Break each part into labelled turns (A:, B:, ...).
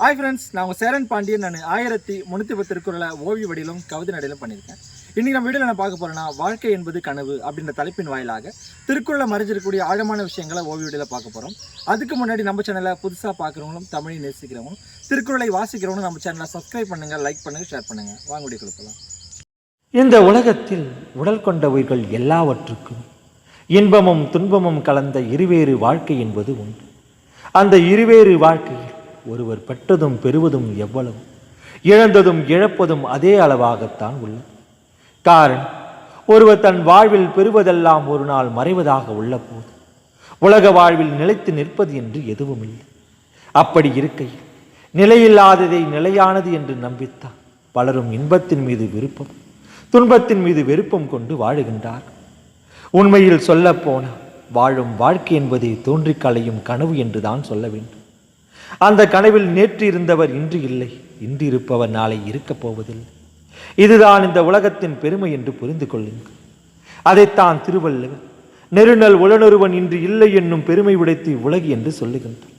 A: Hi friends நான் உங்கள் சேரன் பாண்டியன். நான் ஆயிரத்தி முந்நூற்றி பத்து திருக்குறளை ஓவிய வடியிலும் கவிதை நடையிலும் பண்ணியிருக்கேன். இன்றைக்கி நம்ம வீடியோவில் நான் பார்க்க போகிறேன்னா வாழ்க்கை என்பது கனவு அப்படின்ற தலைப்பின் வாயிலாக திருக்குறளை மறைஞ்சிருக்கக்கூடிய ஆழமான விஷயங்களை ஓவிய வடியில் பார்க்க போகிறோம் அதுக்கு முன்னாடி நம்ம சேனலை புதுசாக பார்க்குறவங்களும் தமிழை நேசிக்கிறவங்களும் திருக்குறளை வாசிக்கிறவங்களும் நம்ம சேனலை சப்ஸ்கிரைப் பண்ணுங்கள் லைக் பண்ணுங்கள் ஷேர் பண்ணுங்கள் வாங்க கொடுக்கலாம்
B: இந்த உலகத்தில் உடல் கொண்ட உயிர்கள் எல்லாவற்றுக்கும் இன்பமும் துன்பமும் கலந்த இருவேறு வாழ்க்கை என்பது உண்டு. அந்த இருவேறு வாழ்க்கையில் ஒருவர் பெற்றதும் பெறுவதும் எவ்வளவு? இழந்ததும் இழப்பதும் அதே அளவாகத்தான் உள்ளது. காரணம் ஒருவர் தன் வாழ்வில் பெறுவதெல்லாம் ஒரு நாள் மறைவதாக உள்ள போது உலக வாழ்வில் நிலைத்து நிற்பது என்று எதுவும் இல்லை அப்படி இருக்கையில் நிலையில்லாததை நிலையானது என்று நம்பித்தான் பலரும் இன்பத்தின் மீது விருப்பம் துன்பத்தின் மீது வெறுப்பம் கொண்டு வாழுகின்றார் உண்மையில் சொல்லப் வாழும் வாழ்க்கை என்பதை தோன்றிக் கலையும் கனவு என்றுதான் சொல்ல வேண்டும். அந்த கனவில் நேற்று இருந்தவர் இன்று இல்லை. இன்று இருப்பவர் நாளை இருக்கப் போவதில்லை. இதுதான் இந்த உலகத்தின் பெருமை என்று புரிந்து கொள்ளுங்கள். அதைத்தான் திருவள்ளுவர் நெருநல் உளனொருவன் இன்று இல்லை என்னும் பெருமை உடைத்து உலகு என்று சொல்லுகின்றார்.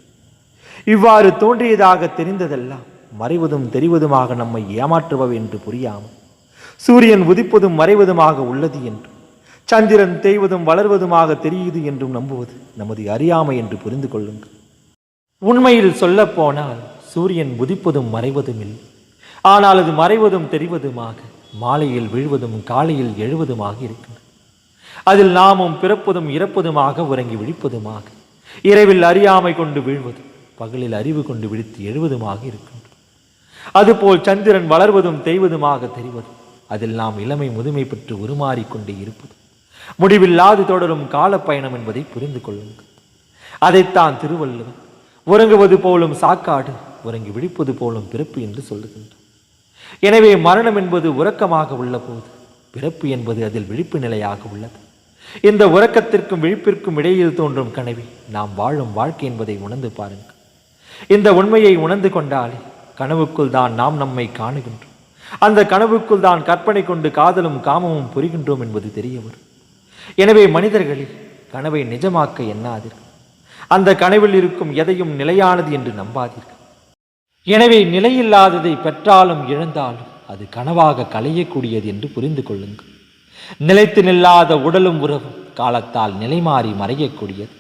B: இவ்வாறு தோன்றியதாக தெரிந்ததெல்லாம் மறைவதும் தெரிவதுமாக நம்மை ஏமாற்றுபவை என்று புரியாமல் சூரியன் உதிப்பதும் மறைவதுமாக உள்ளது என்றும் சந்திரன் தேய்வதும் வளர்வதுமாக தெரியுது என்றும் நம்புவது நமது அறியாமை என்று புரிந்து கொள்ளுங்கள். உண்மையில் சொல்லப்போனால் சூரியன் உதிப்பதும் மறைவதும் இல்லை ஆனால் அது மறைவதும் தெரிவதுமாக மாலையில் விழுவதும் காலையில் எழுவதுமாக இருக்கின்றன. அதில் நாமும் பிறப்பதும் இறப்பதுமாக உறங்கி விழிப்பதுமாக இரவில் அறியாமை கொண்டு விழுவதும் பகலில் அறிவு கொண்டு விழித்து எழுவதுமாக இருக்கின்றன. அதுபோல் சந்திரன் வளர்வதும் தேய்வதுமாக தெரிவதும் அதில் நாம் இளமை முதுமை பெற்று உருமாறிக்கொண்டே இருப்பது. முடிவில்லாது தொடரும் காலப்பயணம் என்பதை புரிந்து கொள்ளுங்கள். அதைத்தான் திருவள்ளுவர் உறங்குவது போலும் சாக்காடு உறங்கி விழிப்பது போலும் பிறப்பு என்று சொல்லுகின்றார். எனவே மரணம் என்பது உறக்கமாக உள்ள போது பிறப்பு என்பது அதில் விழிப்பு நிலையாக உள்ளது. இந்த உறக்கத்திற்கும் விழிப்பிற்கும் இடையில் தோன்றும் கனவி நாம் வாழும் வாழ்க்கை என்பதை உணர்ந்து பாருங்கள். இந்த உண்மையை உணர்ந்து கொண்டாலே கனவுக்குள் தான் நாம் நம்மை காணுகின்றோம். அந்த கனவுக்குள் தான் கற்பனை கொண்டு காதலும் காமமும் புரிகின்றோம் என்பது தெரிய வரும். எனவே மனிதர்களில் கனவை நிஜமாக்க எண்ணாதீர்கள். அந்த கனவில் இருக்கும் எதையும் நிலையானது என்று நம்பாதீர்கள். எனவே நிலையில்லாததை பெற்றாலும் இழந்தாலும் அது கனவாக களையக்கூடியது என்று புரிந்து கொள்ளுங்கள். நிலைத்து நில்லாத உடலும் உறவும் காலத்தால் நிலை மாறி மறையக்கூடியது.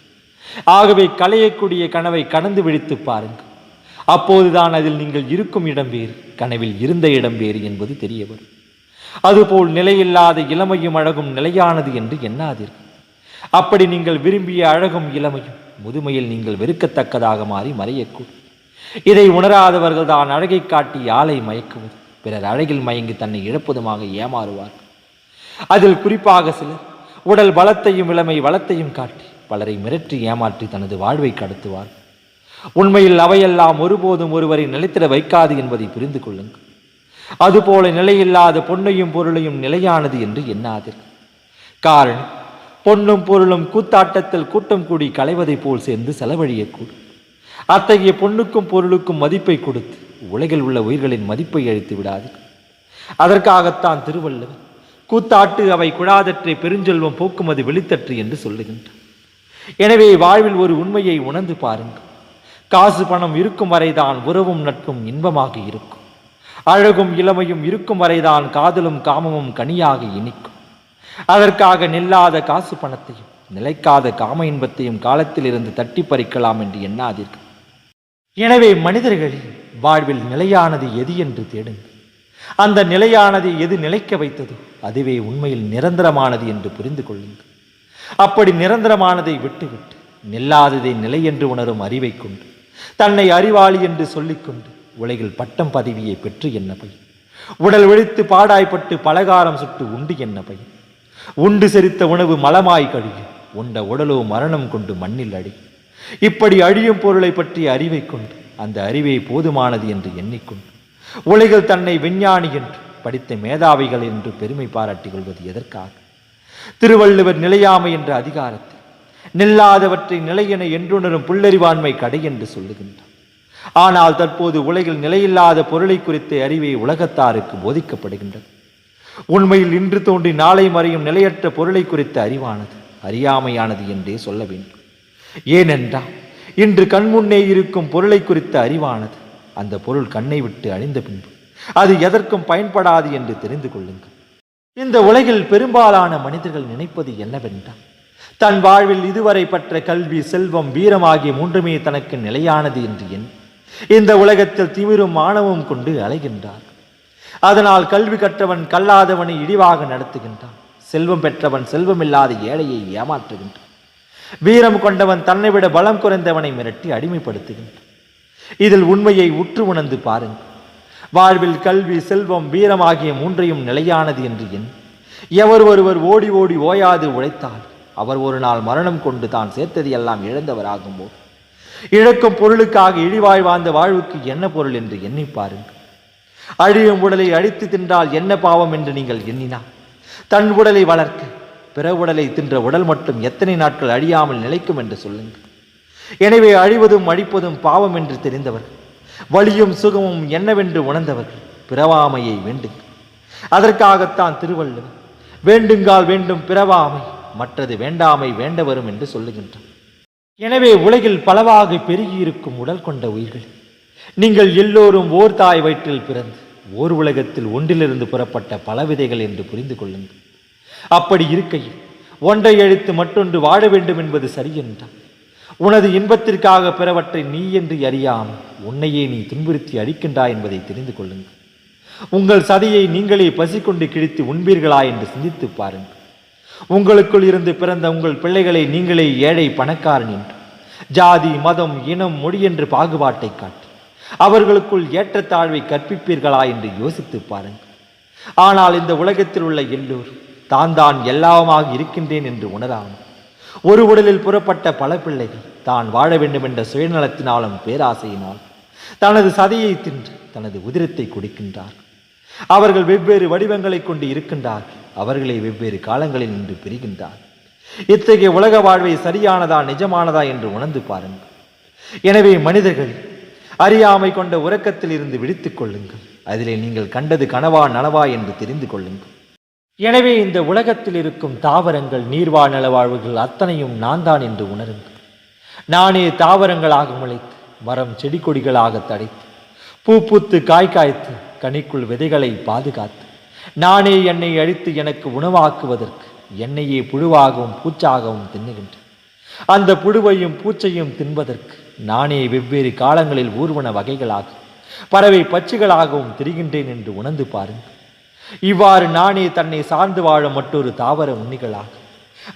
B: ஆகவே களையக்கூடிய கனவை கடந்து விழித்து பாருங்கள். அப்போதுதான் அதில் நீங்கள் இருக்கும் இடம் வேறு கனவில் இருந்த இடம் வேறு என்பது தெரிய வரும் அதுபோல் நிலையில்லாத இளமையும் அழகும் நிலையானது என்று எண்ணாதீர்கள். அப்படி நீங்கள் விரும்பிய அழகும் இளமையும் முதுமையில் நீங்கள் வெறுக்கத்தக்கதாக மாறி மறையக்கூடும் இதை உணராதவர்கள் தான் அழகை காட்டி யாழை மயக்குவது பிறர் அழகில் மயங்கி தன்னை இழப்பதுமாக ஏமாறுவார். அதில் குறிப்பாக சிலர் உடல் பலத்தையும் இளமை வளத்தையும் காட்டி பலரை மிரட்டி ஏமாற்றி தனது வாழ்வை கடத்துவார். உண்மையில் அவையெல்லாம் ஒருபோதும் ஒருவரை நிலைத்திட வைக்காது என்பதை புரிந்து கொள்ளுங்கள். அதுபோல நிலையில்லாத பொன்னையும் பொருளையும் நிலையானது என்று எண்ணாதீர்கள். காரணம் பொன்னும் பொருளும் கூத்தாட்டத்தில் கூட்டம் கூடி களைவதைப் போல் சேர்ந்து செலவழியக்கூடும் அத்தகைய பொண்ணுக்கும் பொருளுக்கும் மதிப்பை கொடுத்து உலகில் உள்ள உயிர்களின் மதிப்பை அழித்து விடாது அதற்காகத்தான் திருவள்ளுவர் கூத்தாட்டு அவை குழாதற்றை பெருஞ்செல்வம் போக்குமது வெளித்தற்று என்று சொல்லுகின்றார். எனவே வாழ்வில் ஒரு உண்மையை உணர்ந்து பாருங்கள். காசு பணம் இருக்கும் வரைதான் உறவும் நட்பும் இன்பமாக இருக்கும். அழகும் இளமையும் இருக்கும் வரைதான் காதலும் காமமும் கனியாக இனிக்கும். அதற்காக நில்லாத காசு பணத்தையும் நிலைக்காத காம இன்பத்தையும் காலத்தில் இருந்து தட்டி பறிக்கலாம் என்று எண்ணாதீர்கள். எனவே மனிதர்களின் வாழ்வில் நிலையானது எது என்று தேடுங்கள். அந்த நிலையானது எது நிலைக்க வைத்ததோ அதுவே உண்மையில் நிரந்தரமானது என்று புரிந்து கொள்ளுங்கள். அப்படி நிரந்தரமானதை விட்டுவிட்டு நில்லாததை நிலை என்று உணரும் அறிவை கொண்டு தன்னை அறிவாளி என்று சொல்லிக்கொண்டு உலகில் பட்டம் பதவியை பெற்று என்ன பையன்? உடல் ஒழித்து பாடாய்ப்பட்டு பலகாரம் சுட்டு உண்டு என்ன பையன்? உண்டு செரித்த உணவு மலமாய் கழியும். உண்ட உடலோ மரணம் கொண்டு மண்ணில் அடி. இப்படி அழியும் பொருளை பற்றிய அறிவை கொண்டு அந்த அறிவே போதுமானது என்று எண்ணிக்கொண்டு உலகில் தன்னை விஞ்ஞானி என்று படித்த மேதாவிகள் என்று பெருமை பாராட்டிக் கொள்வது எதற்காக? திருவள்ளுவர் நிலையாமை என்ற அதிகாரத்தை நில்லாதவற்றை நிலையென என்றுணரும் புல்லறிவாண்மை கடை என்று சொல்லுகின்றார். ஆனால் தற்போது உலகில் நிலையில்லாத பொருளை குறித்த அறிவை உலகத்தாருக்கு போதிக்கப்படுகின்றது. உண்மையில் இன்று தோன்றி நாளை மறையும் நிலையற்ற பொருளை குறித்த அறிவானது அறியாமையானது என்றே சொல்ல வேண்டும். ஏனென்றால் இன்று கண்முன்னே இருக்கும் பொருளை குறித்த அறிவானது அந்த பொருள் கண்ணை விட்டு அழிந்த பின்பு அது எதற்கும் பயன்படாது என்று தெரிந்து கொள்ளுங்கள். இந்த உலகில் பெரும்பாலான மனிதர்கள் நினைப்பது என்னவென்றால் தன் வாழ்வில் இதுவரை பற்ற கல்வி செல்வம் வீரம் ஆகிய மூன்றுமே தனக்கு நிலையானது என்று எண்ணி இந்த உலகத்தில் திமிரும் மாணவம் கொண்டு அலைகின்றார் அதனால் கல்வி கற்றவன் கல்லாதவனை இழிவாக நடத்துகின்றான். செல்வம் பெற்றவன் செல்வமில்லாத ஏழையை ஏமாற்றுகின்றான். வீரம் கொண்டவன் தன்னை விட பலம் குறைந்தவனை மிரட்டி அடிமைப்படுத்துகின்றான். இதில் உண்மையை உற்று உணர்ந்து பாருங்கள். வாழ்வில் கல்வி செல்வம் வீரம் ஆகிய மூன்றையும் நிலையானது என்று எண். எவர் ஒருவர் ஓடி ஓடி ஓயாது உழைத்தால் அவர் ஒரு நாள் மரணம் கொண்டு தான் சேர்த்தது எல்லாம் இழந்தவராகும்போது. இழக்கும் பொருளுக்காக இழிவாய் வாழ்ந்த வாழ்வுக்கு என்ன பொருள் என்று எண்ணி பாருங்கள். அழியும் உடலை அழித்து தின்றால் என்ன பாவம் என்று நீங்கள் எண்ணினால்? தன் உடலை வளர்க்க பிற உடலை தின்ற உடல் மட்டும் எத்தனை நாட்கள் அழியாமல் நிலைக்கும் என்று சொல்லுங்கள். எனவே அழிவதும் அழிப்பதும் பாவம் என்று தெரிந்தவர்கள் வலியும் சுகமும் என்னவென்று உணர்ந்தவர்கள் பிறவாமையை வேண்டுங்கள். அதற்காகத்தான் திருவள்ளுவர் வேண்டுங்கால் வேண்டும் பிறவாமை மற்றது வேண்டாமை வேண்டவரும் என்று சொல்லுகின்றார். எனவே உலகில் பலவாக பெருகியிருக்கும் உடல் கொண்ட உயிர்கள் நீங்கள் எல்லோரும் ஓர் தாய் வயிற்றில் பிறந்து ஓர் உலகத்தில் ஒன்றிலிருந்து புறப்பட்ட பல விதைகள் என்று புரிந்து கொள்ளுங்கள். அப்படி இருக்கையில் ஒன்றை எழுத்து மற்றொன்று வாழ வேண்டும் என்பது சரியென்றால் உனது இன்பத்திற்காக பிறவற்றை நீ என்று அறியாமல் உன்னையே நீ துன்புறுத்தி அழிக்கின்றாய் என்பதை தெரிந்து கொள்ளுங்கள். உங்கள் சதையை நீங்களே பசிக்கொண்டு கிழித்து உண்பீர்களா என்று சிந்தித்து பாருங்கள். உங்களுக்குள் இருந்து பிறந்த உங்கள் பிள்ளைகளை நீங்களே ஏழை பணக்காரன் என்று ஜாதி மதம் இனம் மொழி என்று பாகுபாட்டை காட்டு. அவர்களுக்குள் ஏற்றத்தாழ்வை கற்பிப்பீர்களா என்று யோசித்து பாருங்கள். ஆனால் இந்த உலகத்தில் உள்ள எல்லோரும் தான் தான் எல்லாமாக இருக்கின்றேன் என்று உணராமல் ஒரு உடலில் புறப்பட்ட பல பிள்ளைகள் தான் வாழ வேண்டும் என்ற சுயநலத்தினாலும் பேராசையினால் தனது சதையை தின்று தனது உதிரத்தை குடிக்கின்றார். அவர்கள் வெவ்வேறு வடிவங்களை கொண்டு இருக்கின்றார். அவர்களை வெவ்வேறு காலங்களில் நின்று பிரிகின்றார். இத்தகைய உலக வாழ்வை சரியானதா நிஜமானதா என்று உணர்ந்து பாருங்கள். எனவே மனிதர்கள் அறியாமை கொண்ட உறக்கத்தில் இருந்து விழித்துக் கொள்ளுங்கள். அதிலே நீங்கள் கண்டது கனவா நனவா என்று தெரிந்து கொள்ளுங்கள். எனவே இந்த உலகத்தில் இருக்கும் தாவரங்கள் நீர்வாழ் நிலவாழ்வுகள் அத்தனையும் நான் தான் என்று உணருங்கள். நானே தாவரங்களாக முளைத்து மரம் செடி கொடிகளாக தடைத்து பூ பூத்து காய் காய்த்து கனிக்குள் விதைகளை பாதுகாத்து நானே என்னை அழித்து எனக்கு உணவாக்குவதற்கு என்னையே புழுவாகவும் பூச்சாகவும் தின்னுகின்றேன். அந்த புழுவையும் பூச்சையும் தின்பதற்கு நானே வெவ்வேறு காலங்களில் ஊர்வன வகைகளாக பறவை பட்சிகளாகவும் திரிகின்றேன் என்று உணர்ந்து பாருங்கள். இவ்வாறு நானே தன்னை சார்ந்து வாழும் மற்றொரு தாவர உண்ணிகளாக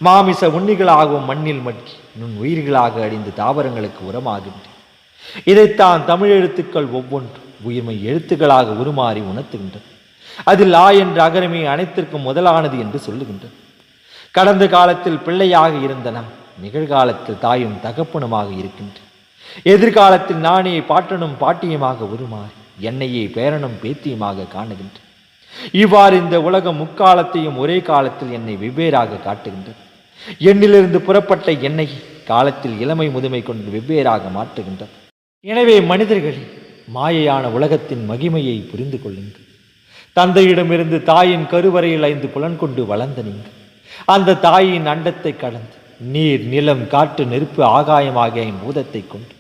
B: மாமிச உண்ணிகளாகவும் மண்ணில் மட்கி நுண் உயிர்களாக அழிந்து தாவரங்களுக்கு உரமாகின்றேன். இதைத்தான் தமிழ் எழுத்துக்கள் ஒவ்வொன்றும் உயிர்மை எழுத்துக்களாக உருமாறி உணர்த்துகின்றன. அதில் ஆ என்ற அகரமே அனைத்திற்கும் முதலானது என்று சொல்லுகின்றன. கடந்த காலத்தில் பிள்ளையாக இருந்த நிகழ்காலத்தில் தாயும் தகப்பனுமாக இருக்கின்றேன். எதிர்காலத்தில் நானே பாட்டனும் பாட்டியுமாக உருமாறி என்னையே பேரனும் பேத்தியுமாக காணுகின்றேன் இவ்வாறு இந்த உலகம் முக்காலத்தையும் ஒரே காலத்தில் என்னை வெவ்வேறாக காட்டுகின்றது என்னிலிருந்து புறப்பட்ட என்னை காலத்தில் இளமை முதுமை கொண்டு வெவ்வேறாக மாற்றுகின்றது எனவே மனிதர்களே மாயையான உலகத்தின் மகிமையை புரிந்து கொள்ளுங்கள். தந்தையிடமிருந்து தாயின் கருவறையில் ஐந்து புலன் கொண்டு வளர்ந்த நீங்கள் அந்த தாயின் அண்டத்தை கடந்து நீர் நிலம் காற்று நெருப்பு ஆகாயமாகிய பூதத்தை கொண்டு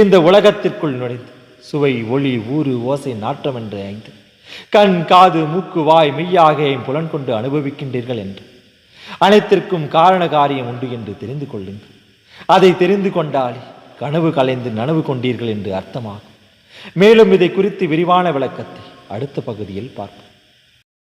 B: இந்த உலகத்திற்குள் நுழைந்து சுவை ஒளி ஊறு ஓசை நாற்றம் என்று ஐந்து. கண் காது மூக்கு வாய் மெய்யாக புலன் கொண்டு அனுபவிக்கின்றீர்கள் என்று. அனைத்திற்கும் காரண காரியம் உண்டு என்று தெரிந்து கொள்ளுங்கள். அதை தெரிந்து கொண்டாலே கனவு கலைந்து நனவு கொண்டீர்கள் என்று அர்த்தமாகும். மேலும் இதை குறித்து விரிவான விளக்கத்தை அடுத்த பகுதியில் பார்ப்போம்.